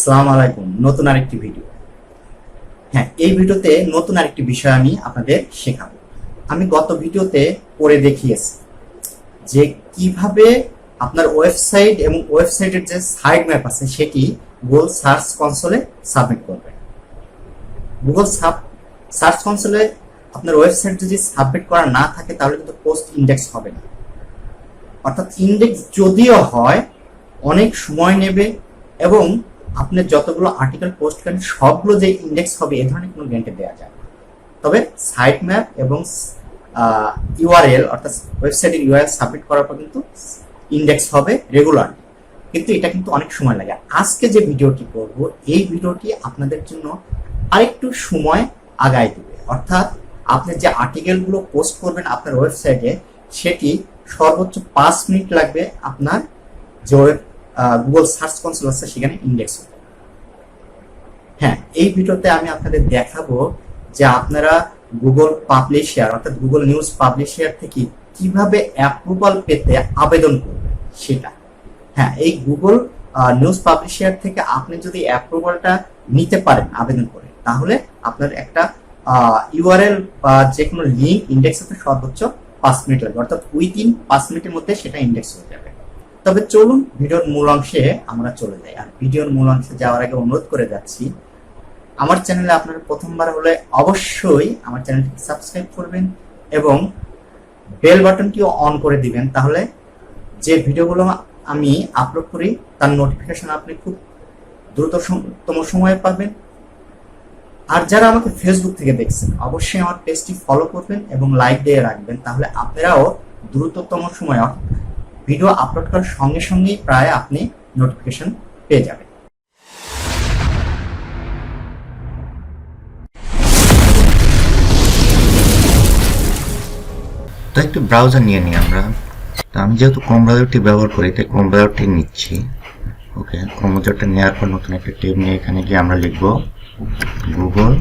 আসসালামু আলাইকুম, নতুন আরেকটি ভিডিও হ্যাঁ এই ভিডিওতে নতুন আরেকটি বিষয় আমি আপনাদের শেখাবো। আমি গত ভিডিওতে করে দেখিয়েছি যে কীভাবে আপনার ওয়েবসাইট এবং ওয়েবসাইটের যে ম্যাপ আছে, সেটি গুগল সার্চ কনসোলে সাবমিট করবেন। গুগল সার্চ কনসোলে আপনার ওয়েবসাইট যদি সাবমিট করা না থাকে, তাহলে কিন্তু পোস্ট ইন্ডেক্স হবে না। অর্থাৎ ইন্ডেক্স যদিও হয়, অনেক সময় নেবে এবং আপনি যতগুলো আর্টিকেল পোস্ট করেন সবগুলো যে ইন্ডেক্স হবে, এ ধরনের কোনো গ্যারান্টি দেওয়া যায়। তবে সাইট ম্যাপ এবং ইউআরএল অর্থাৎ ওয়েবসাইটের ইউআরএল সাবমিট করার পর কিন্তু ইন্ডেক্স হবে রেগুলার কিন্তু এটা কিন্তু অনেক সময় লাগে। আজকে যে ভিডিওটি করব, এই ভিডিওটি আপনাদের জন্য আরেকটু সময় আগায় দেবে। অর্থাৎ আপনি যে আর্টিকেলগুলো পোস্ট করবেন আপনার ওয়েবসাইটে সেটি সর্বোচ্চ পাঁচ মিনিট লাগবে আপনার যে গুগল সার্চ কনসোল আছে, সেখানে ইন্ডেক্স হতে হ্যাঁ এই ভিডিওতে আমি আপনাদের দেখাবো যে আপনারা গুগল পাবলিশার অর্থাৎ গুগল নিউজ পাবলিশার থেকে কীভাবে অ্যাপ্রুভাল পেতে আবেদন করবেন সেটা। হ্যাঁ এই গুগল নিউজ পাবলিশার থেকে আপনি যদি অ্যাপ্রুভালটা নিতে পারেন, আবেদন করে, তাহলে আপনার একটা ইউআরএল বা যে কোনো লিঙ্ক ইন্ডেক্স হতে সর্বোচ্চ পাঁচ মিনিট লাগবে, অর্থাৎ উইদিন পাঁচ মিনিটের মধ্যে সেটা ইন্ডেক্স হয়ে যাবে। তবে চলুন ভিডিওর মূল অংশে আমরা চলে যাই। আর ভিডিওর মূল অংশে যাওয়ার আগে অনুরোধ করে যাচ্ছি, আমার চ্যানেলে আপনারা প্রথমবার হলে অবশ্যই আমার চ্যানেলটি সাবস্ক্রাইব করবেন এবং বেল বাটনটিও অন করে দিবেন। তাহলে যে ভিডিওগুলো আমি আপলোড করি, তার নোটিফিকেশন আপনি খুব দ্রুততম সময়ে পাবেন। আর যারা আমাকে ফেসবুক থেকে দেখছেন, অবশ্যই আমার পেজটি ফলো করবেন এবং লাইক দিয়ে রাখবেন। তাহলে আপনারাও দ্রুততম সময়ে ভিডিও আপলোড করার সঙ্গে সঙ্গেই প্রায় আপনি নোটিফিকেশন পেয়ে যাবেন। তো একটু ব্রাউজার নিয়ে নিই আমরা। তো আমি যেহেতু ক্রোম ব্রাউজারটি ব্যবহার করি, তাই ক্রোম ব্রাউজারটি নিচ্ছি। ওকে ক্রোম ব্রাউজারটা নেওয়ার পর নতুন একটা টেপ নিয়ে এখানে গিয়ে আমরা লিখব গুগল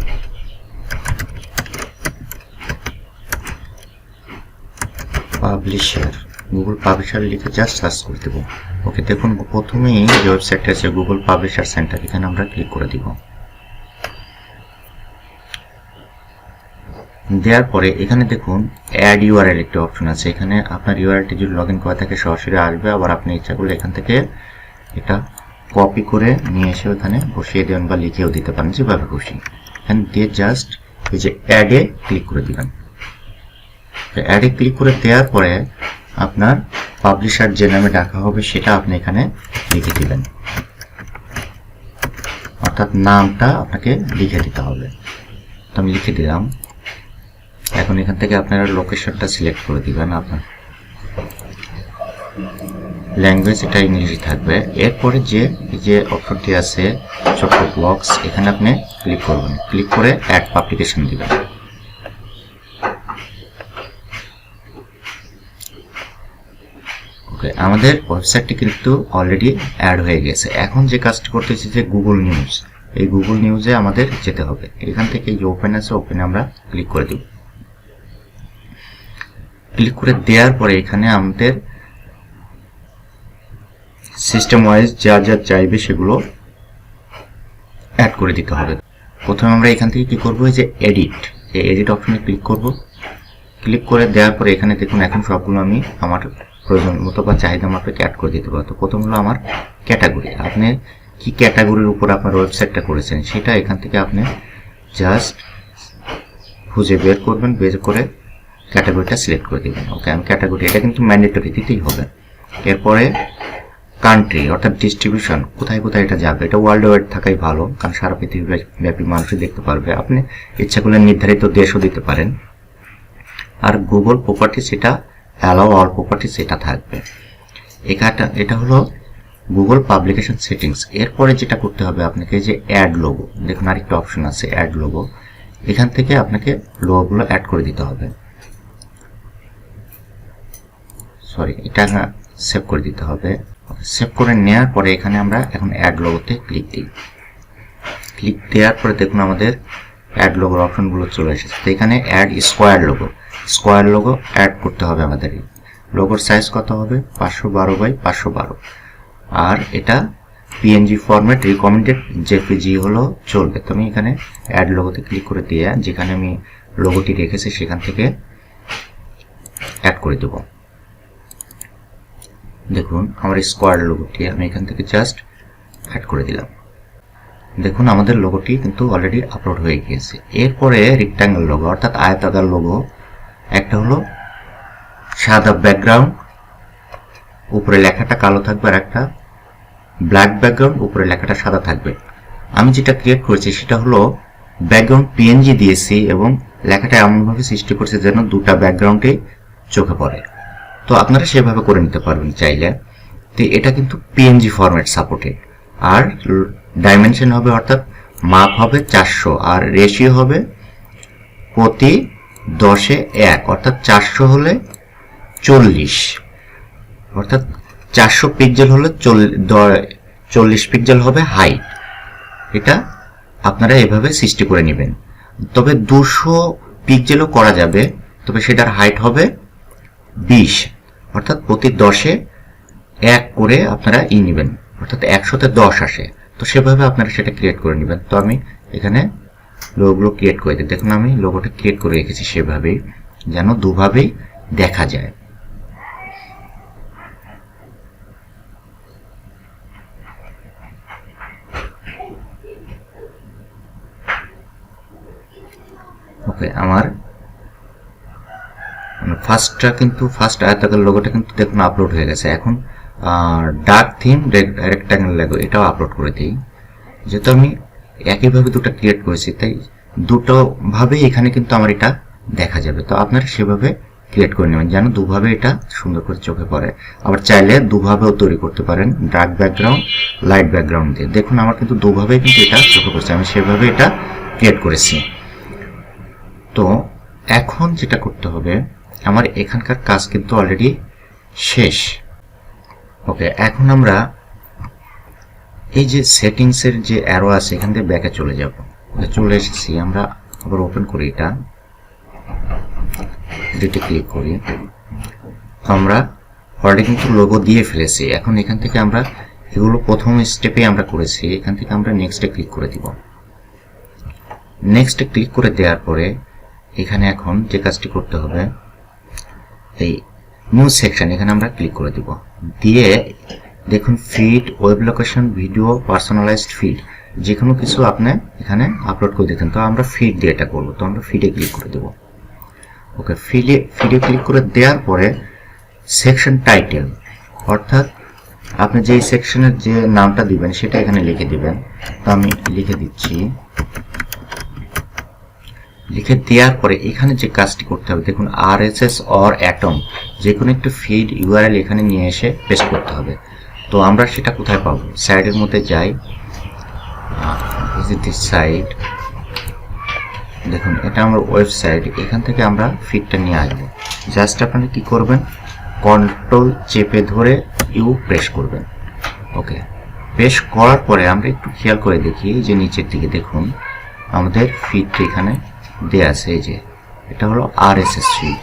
পাবলিশার গুগল পাবলিশার লিখে জাস্ট সার্চ করে দেবো। ওকে দেখুন, প্রথমেই যে ওয়েবসাইটটা আছে গুগল পাবলিশার সেন্টার এখানে আমরা ক্লিক করে দিব। দেওয়ার পরে এখানে দেখুন অ্যাড ইউআরএল একটা অপশন আছে। এখানে আপনার ইউআরএলটি যদি লগ ইন করা থাকে, সরাসরি আসবে। আবার আপনি ইচ্ছা করলে এখান থেকে এটা কপি করে নিয়ে এসে ওখানে বসিয়ে দেবেন বা লিখেও দিতে পারেন, যেভাবে খুশি। এখানে দিয়ে জাস্ট এই যে অ্যাডে ক্লিক করে দিবেন। অ্যাডে ক্লিক করে দেওয়ার পরে আপনার পাবলিশার যে নামে ডাকা হবে সেটা আপনি এখানে লিখে দিবেন। অর্থাৎ নামটা আপনাকে লিখে দিতে হবে। তো আমি লিখে দিলাম। এখন এখান থেকে আপনারা লোকেশনটা সিলেক্ট করে দিবেন আপনার। ল্যাঙ্গুয়েজ এটা ইংলিশে থাকবে। এরপরে যে যে অপশনটি আছে, ছোট্ট বক্স এখানে আপনি ক্লিক করবেন। ক্লিক করে অ্যাড পাবলিকেশন দিবেন ওকে আমাদের ওয়েবসাইটটি কিন্তু অলরেডি অ্যাড হয়ে গেছে। এখন যে কাজটি করতেছি যে গুগল নিউজ এই গুগল নিউজে আমাদের যেতে হবে। এখান থেকে যে ওপেন আছে ওপেনে আমরা ক্লিক করে দেব। ক্লিক করে দেওয়ার পরে এখানে আমাদের সিস্টেম ওয়াইজ যা যা চাইবে সেগুলো অ্যাড করে দিতে হবে। প্রথমে আমরা এখান থেকে কি করব? যে এডিট এই এডিট অপশনে ক্লিক করব। ক্লিক করে দেওয়ার পরে এখানে দেখুন, এখন সবগুলো আমি আমার প্রয়োজন মতো বা চাহিদা মাফিক অ্যাড করে দিতে পারব প্রথম হলো আমার ক্যাটাগরি আপনি কি ক্যাটাগরির উপর আপনার ওয়েবসাইটটা করেছেন, সেটা এখান থেকে আপনি জাস্ট খুঁজে বের করবেন, বের করে ক্যাটাগরিটা সিলেক্ট করে দেবেন। ওকে আমি ক্যাটাগরি এটা কিন্তু ম্যান্ডেটরি দিতেই হবে। এরপরে কান্ট্রি অর্থাৎ ডিস্ট্রিবিউশন কোথায় কোথায় এটা যাবে? এটা ওয়ার্ল্ড ওয়াইড থাকাই ভালো, কারণ সারা পৃথিবী ব্যাপী মানুষই দেখতে পারবে। আপনি ইচ্ছা করলে নির্ধারিত দেশও দিতে পারেন। আর গুগল প্রপার্টি সেটা অ্যালাউ অল প্রপার্টি সেটা থাকবে। এখানটা, এটা হলো গুগল পাবলিকেশন সেটিংস এরপরে যেটা করতে হবে আপনাকে যে অ্যাড লোগো দেখুন আরেকটা অপশন আছে অ্যাড লোগো এখান থেকে আপনাকে লোগোগুলো অ্যাড করে দিতে হবে। সরি এটা সেভ করে দিতে হবে। সেভ করে নেওয়ার পরে এখানে আমরা এখন অ্যাড লোগোতে ক্লিক দিই। ক্লিক দেওয়ার পরে দেখুন আমাদের অ্যাড লোগোর অপশনগুলো চলে এসেছে। তো এখানে add square logo square logo add করতে হবে আমাদের লোগোর সাইজ কত হবে? পাঁচশো বারো বাই পাঁচশো বারো। আর এটা পিএনজি ফরম্যাট রিকমেন্ডেড জেপিজি হলো চলবে। তো আমি এখানে অ্যাড লোগোতে ক্লিক করে দিয়ে যেখানে আমি লোগোটি রেখেছি সেখান থেকে অ্যাড করে দেব। দেখুন, আমার স্কোয়ার লোগোটি আমি এখান থেকে জাস্ট অ্যাড করে দিলাম। দেখুন, আমাদের লোগোটি কিন্তু অলরেডি আপলোড হয়ে গিয়েছে। এরপরে রেক্টাঙ্গেল লোগো অর্থাৎ আয়তাকার লোগো একটা হলো সাদা ব্যাকগ্রাউন্ড উপরে লেখাটা কালো থাকবে আর একটা ব্ল্যাক ব্যাকগ্রাউন্ড উপরে লেখাটা সাদা থাকবে। আমি যেটা ক্রিয়েট করেছি সেটা হলো ব্যাকগ্রাউন্ড পিএনজি দিয়েছি এবং লেখাটা এমনভাবে সৃষ্টি করছে যেন দুটা ব্যাকগ্রাউন্ডে চোখে পড়ে। তো আপনারা সেভাবে করে নিতে পারবেন চাইলে। তো এটা কিন্তু পিএনজি ফরম্যাট সাপোর্টেড আর ডাইমেনশন হবে অর্থাৎ মাপ হবে চারশো আর রেশিও হবে প্রতি দশে এক, অর্থাৎ চারশো হলে চল্লিশ। অর্থাৎ চারশো পিক্সেল হলে চল্লিশ পিক্সেল হবে হাইট এটা আপনারা এভাবে সৃষ্টি করে নেবেন। তবে দুশো পিক্সেলও করা যাবে, তবে সেটার হাইট হবে বিশ। অর্থাৎ প্রতি দশে এক করে আপনারা ই নেবেন। অর্থাৎ একশোতে দশ আসে। তো সেভাবে আপনারা সেটা ক্রিয়েট করে নেবেন। তো আমি এখানে লোগোগুলো ক্রিয়েট করে দিই। দেখুন আমি লোগোটা ক্রিয়েট করে রেখেছি সেভাবেই, যেন দুভাবেই দেখা যায়। ওকে আমার ফার্স্টটা কিন্তু ফার্স্ট আয়তাকার লোগোটা কিন্তু দেখুন আপলোড হয়ে গেছে। এখন ডার্ক থিম রেক্টাঙ্গেল লোগো এটাও আপলোড করে দিই। যেহেতু আমি একইভাবে দুটো ক্রিয়েট করেছি, তাই দুটো ভাবেই এখানে কিন্তু আমার এটা দেখা যাবে। তো আপনারা সেভাবে ক্রিয়েট করে নেবেন, যেন দুভাবে এটা সুন্দর করে চোখে পড়ে। আবার চাইলে দুভাবেও তৈরি করতে পারেন ডার্ক ব্যাকগ্রাউন্ড লাইট ব্যাকগ্রাউন্ড দিয়ে। দেখুন, আমার কিন্তু দুভাবে কিন্তু এটা চোখে পড়ছে, আমি সেভাবে এটা ক্রিয়েট করেছি। তো এখন যেটা করতে হবে, আমার এখানকার কাজ কিন্তু অলরেডি শেষ। ওকে এখন আমরা এই যে সেটিংসের যে অ্যারো আছে, এখান থেকে ব্যাকে চলে যাব। চলে এসেছি, আমরা আবার ওপেন করি এটা। এডিটে ক্লিক করি। আমরা অলরেডি কিন্তু লোগো দিয়ে ফেলেছি। এখন এখান থেকে আমরা এগুলো প্রথম স্টেপে আমরা করেছি। এখান থেকে আমরা নেক্সটে ক্লিক করে দিব। নেক্সটে ক্লিক করে দেওয়ার পরে এখানে এখন যে কাজটি করতে হবে, এই নিউ সেকশন এখানে আমরা ক্লিক করে দিব। দিয়ে দেখুন feed web location video personalised feed যে কোনো কিছু আপনি এখানে আপলোড করে দিতেন তো আমরা ফিড দিয়ে এটা করব। তো আমরা ফিডে ক্লিক করে দেব। ওকে ফিডে ফিডে ক্লিক করে দেওয়ার পরে সেকশন টাইটেল অর্থাৎ আপনি যেই সেকশনের যে নামটা দিবেন, সেটা এখানে লিখে দিবেন। তো আমি লিখে দিচ্ছি। লিখে দেওয়ার পরে এখানে যে কাজটি করতে হবে, দেখুন আর এস এস অর অ্যাটম যে কোনো একটু ফিড ইউআরএল এখানে নিয়ে এসে পেস্ট করতে হবে। তো আমরা সেটা কোথায় পাবো? সাইডের মধ্যে যাই। সাইড দেখুন, এটা আমার ওয়েবসাইট এখান থেকে আমরা ফিডটা নিয়ে আসব। জাস্ট আপনারা কি করবেন? কন্ট্রোল চেপে ধরে ইউ প্রেস করবেন। ওকে প্রেস করার পরে আমরা একটু খেয়াল করে দেখি যে নিচের দিকে দেখুন, আমাদের ফিডটি এখানে দেয়া আছে, এই যে। এটা হলো আর এস এস ফিড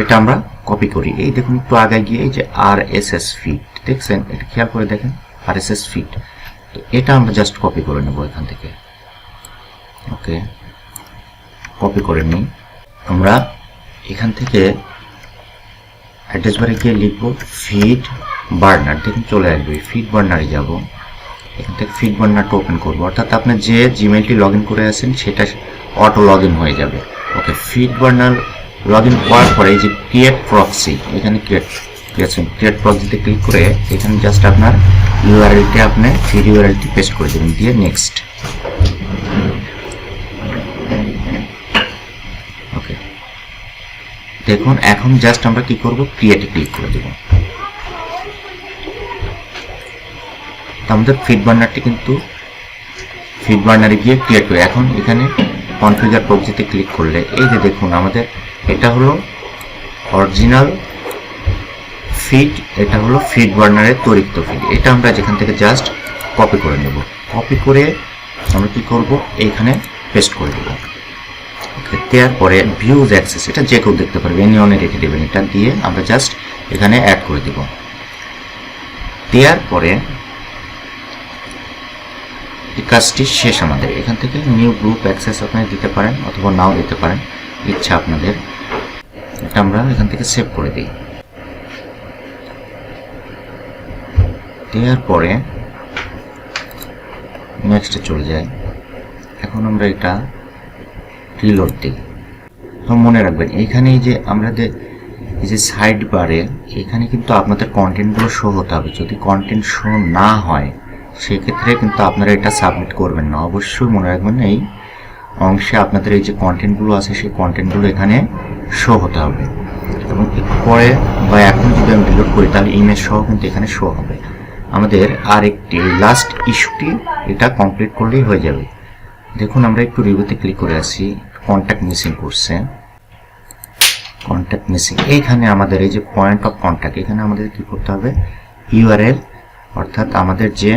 এটা আমরা কপি করি। এই দেখুন, একটু আগে গিয়ে যে আর এস এস ফিড দেখছেন, এটা খেয়াল করে দেখেন আর এস এস ফিড তো এটা আমরা জাস্ট কপি করে নেব এখান থেকে। ওকে কপি করে নিই। আমরা এখান থেকে অ্যাড্রেস বারে গিয়ে লিখব ফিড বার্নার দেখুন, চলে আসবে। ফিড বার্নারে যাব। এখান থেকে ফিড বার্নারটা ওপেন করব। অর্থাৎ আপনি যে জিমেলটি লগ করে আছেন, সেটা অটো লগ হয়ে যাবে। Okay feed burner log in করার পরে এই যে ক্রিয়েট প্রক্সি এখানে ক্রিয়েট ক্রিয়েশন ক্রিয়েট প্রক্সিতে ক্লিক করে এখানে জাস্ট আপনার ইউআরএলটি আপনি ফিড ইউআরএলটি পেস্ট করে দেবেন। দিয়ে নেক্সট ওকে দেখুন, এখন জাস্ট আমরা কি করব? ক্রিয়েটে ক্লিক করে দেব। আমাদের ফিড বার্নারটি কিন্তু ফিড বার্নারে গিয়ে ক্রিয়েট করে এখন এখানে কনফিগার প্রক্সিতে ক্লিক করলে, এই যে দেখুন আমাদের এটা হলো অরিজিনাল ফিড এটা হলো ফিড বার্নারের তরিক্ত ফিড এটা আমরা যেখান থেকে জাস্ট কপি করে নেব। কপি করে আমরা কি করব? এইখানে পেস্ট করে দেব। দেওয়ার পরে ভিউজ অ্যাক্সেস এটা যে কেউ দেখতে পারবে এনি অনে রেখে দেবেন। এটা দিয়ে আমরা জাস্ট এখানে অ্যাড করে দেব। দেওয়ার পরে এই কাজটি শেষ আমাদের। এখান থেকে নিউ গ্রুপ অ্যাক্সেস আপনারা দিতে পারেন অথবা নাও দিতে পারেন। ইচ্ছা আপনাদের। এটা আমরা এখান থেকে সেভ করে দিই। দেওয়ার পরে নেক্সটে চলে যায় এখন আমরা এটা রিলোড দিই। তো মনে রাখবেন এইখানে এই যে আমরা যে, এই যে সাইড বারে এখানে কিন্তু আপনাদের কন্টেন্টগুলো শো হতে হবে। যদি কন্টেন্ট শো না হয়, সেক্ষেত্রে কিন্তু আপনারা এটা সাবমিট করবেন না। অবশ্যই মনে রাখবেন, এই অংশে আপনাদের এই যে কন্টেন্টগুলো আছে, সেই কন্টেন্টগুলো এখানে শো হতে হবে। এবং পরে বা এখন যদি আমি ডিলিট করি, তাহলে ইমেজ সহ কিন্তু এখানে শো হবে। আমাদের আর একটি লাস্ট ইস্যুটি এটা কমপ্লিট করলেই হয়ে যাবে। দেখুন, আমরা একটু রিভিউতে ক্লিক করে আসি। কন্ট্যাক্ট মিসিং করছে। কন্ট্যাক্ট মিসিং এইখানে আমাদের এই যে পয়েন্ট অফ কন্ট্যাক্ট এখানে আমাদের কি করতে হবে? ইউআরএল অর্থাৎ আমাদের যে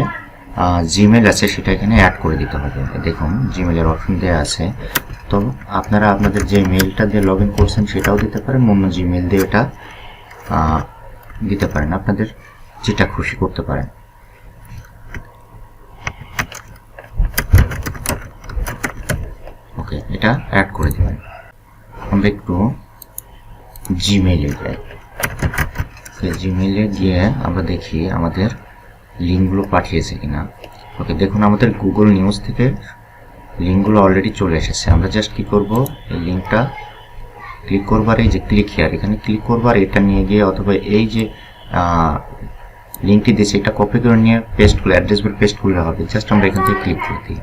জিমেল আছে, সেটা এখানে অ্যাড করে দিতে হবে। দেখুন জিমেলের অপশন দেওয়া আছে। তো আপনারা আপনাদের যে মেলটা দিয়ে লগ ইন করছেন, সেটাও দিতে পারেন, অন্য জিমেল দিয়ে এটা দিতে পারেন। আপনাদের যেটা খুশি করতে পারেন। ওকে, এটা অ্যাড করে দেবেন। আমরা একটু জিমেইলে যাই জিমেইলে গিয়ে আমরা দেখি আমাদের লিঙ্কগুলো পাঠিয়েছে কিনা। ওকে, দেখুন, আমাদের গুগল নিউজ থেকে লিঙ্কগুলো অলরেডি চলে এসেছে। আমরা জাস্ট কী করব? এই লিঙ্কটা ক্লিক করবার, এই যে ক্লিক হিয়ার এখানে ক্লিক করবার, এটা নিয়ে গিয়ে অথবা এই যে লিঙ্কটি দিয়েছে এটা কপি করে নিয়ে পেস্ট করলে অ্যাড্রেস বার পেস্ট করলে হবে। জাস্ট আমরা এখান থেকে ক্লিক করে দিই।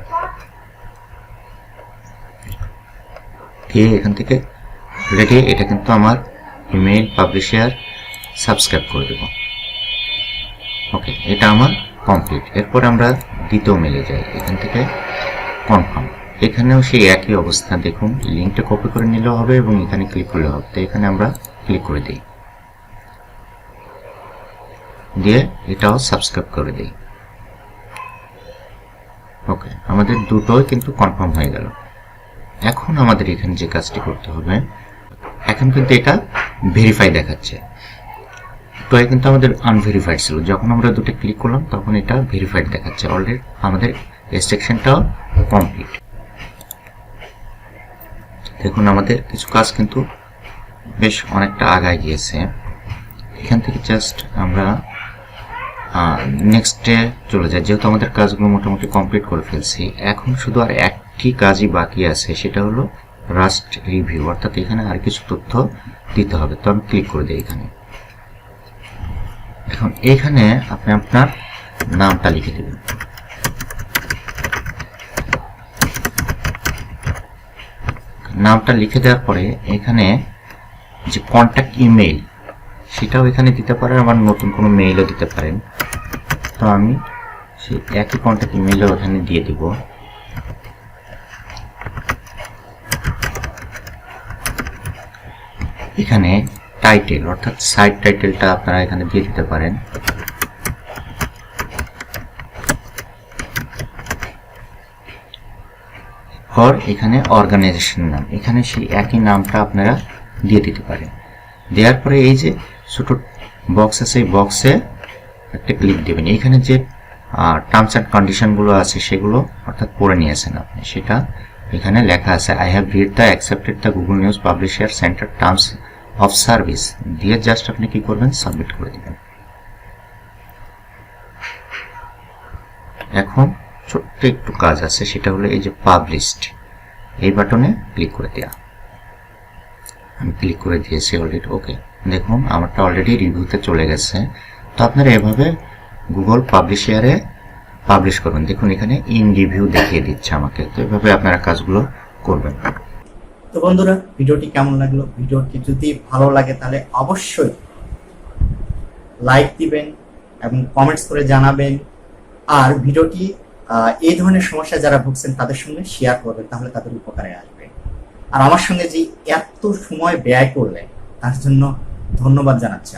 দিয়ে এখান থেকে রেডি এটা কিন্তু আমার ইমেল পাবলিশার সাবস্ক্রাইব করে দেব। ওকে এটা আমার কমপ্লিট এরপর আমরা দ্বিতীয় মেলে যাই। এখান থেকে কনফার্ম এখানেও সেই একই অবস্থা। দেখুন লিঙ্কটা কপি করে নিলেও হবে এবং এখানে ক্লিক করলে হবে। তো এখানে আমরা ক্লিক করে দিই। দিয়ে এটাও সাবস্ক্রাইব করে দিই। ওকে আমাদের দুটোই কিন্তু কনফার্ম হয়ে গেল। এখন আমাদের এখানে যে কাজটি করতে হবে, এখন কিন্তু এটা ভেরিফাই দেখাচ্ছে। তো কিন্তু আমাদের আনভেরিফাইড ছিল। যখন আমরা দুটো ক্লিক করলাম, তখন এটা ভেরিফাইড দেখাচ্ছে। অলরেডি আমাদের সেকশনটাও কমপ্লিট দেখুন, আমাদের কিছু কাজ কিন্তু বেশ অনেকটা আগায় গিয়েছে। এখান থেকে জাস্ট আমরা নেক্সটে চলে যায় যেহেতু আমাদের কাজগুলো মোটামুটি কমপ্লিট করে ফেলছি, এখন শুধু আর একটি কাজই বাকি আছে, সেটা হলো রাস্ট রিভিউ অর্থাৎ এখানে আর কিছু তথ্য দিতে হবে। তো আমি ক্লিক করে দিই এখানে। এখন এখানে আপনি আপনার নামটা লিখে দেবেন। নামটা লিখে দেওয়ার পরে এখানে যে কন্ট্যাক্ট ইমেইল সেটাও এখানে দিতে পারেন, আবার নতুন কোনো মেইলও দিতে পারেন। তো আমি সেই একই কন্ট্যাক্ট ইমেইলও এখানে দিয়ে দিব। এখানে টাইটেল অর্থাৎ সাইট টাইটেলটা আপনারা এখানে দিয়ে দিতে পারেন। আর এখানে অর্গানাইজেশন নাম, এখানে সেই একই নামটা আপনারা দিয়ে দিতে পারেন। দেওয়ার পরে এই যে ছোট বক্স আছে বক্সে একটা ক্লিক দেবেন। এখানে যে টার্মস অ্যান্ড কন্ডিশনগুলো আছে সেগুলো অর্থাৎ পড়ে নিয়েছেন আপনি। সেটা এখানে লেখা আছে I have read the accepted the Google news publisher centre terms of service দিয়ে জাস্ট আপনি কি করবেন? সাবমিট করে দিবেন। এখন ছোট্ট একটু কাজ আছে, সেটা হলো এই যে পাবলিশড এই বাটনে ক্লিক করে দেওয়া আমি ক্লিক করে দিয়েছি অলরেডি ওকে দেখুন, আমারটা অলরেডি রিভিউতে চলে গেছে। তো আপনারা এভাবে গুগল পাবলিশিয়ারে পাবলিশ করবেন। দেখুন, এখানে ইন রিভিউ দেখিয়ে দিচ্ছে আমাকে। তো এভাবে আপনারা কাজগুলো করবেন। তো বন্ধুরা, ভিডিওটি কেমন লাগল? ভিডিওটি যদি ভালো লাগে, তাহলে অবশ্যই লাইক দিবেন এবং কমেন্টস করে জানাবেন। আর ভিডিওটি এই ধরনের সমস্যা যারা ভুগছেন, তাদের সঙ্গে শেয়ার করবেন, তাহলে তাদের উপকারে আসবে। আর আমার সঙ্গে যে এত সময় ব্যয় করলেন, তার জন্য ধন্যবাদ জানাচ্ছি।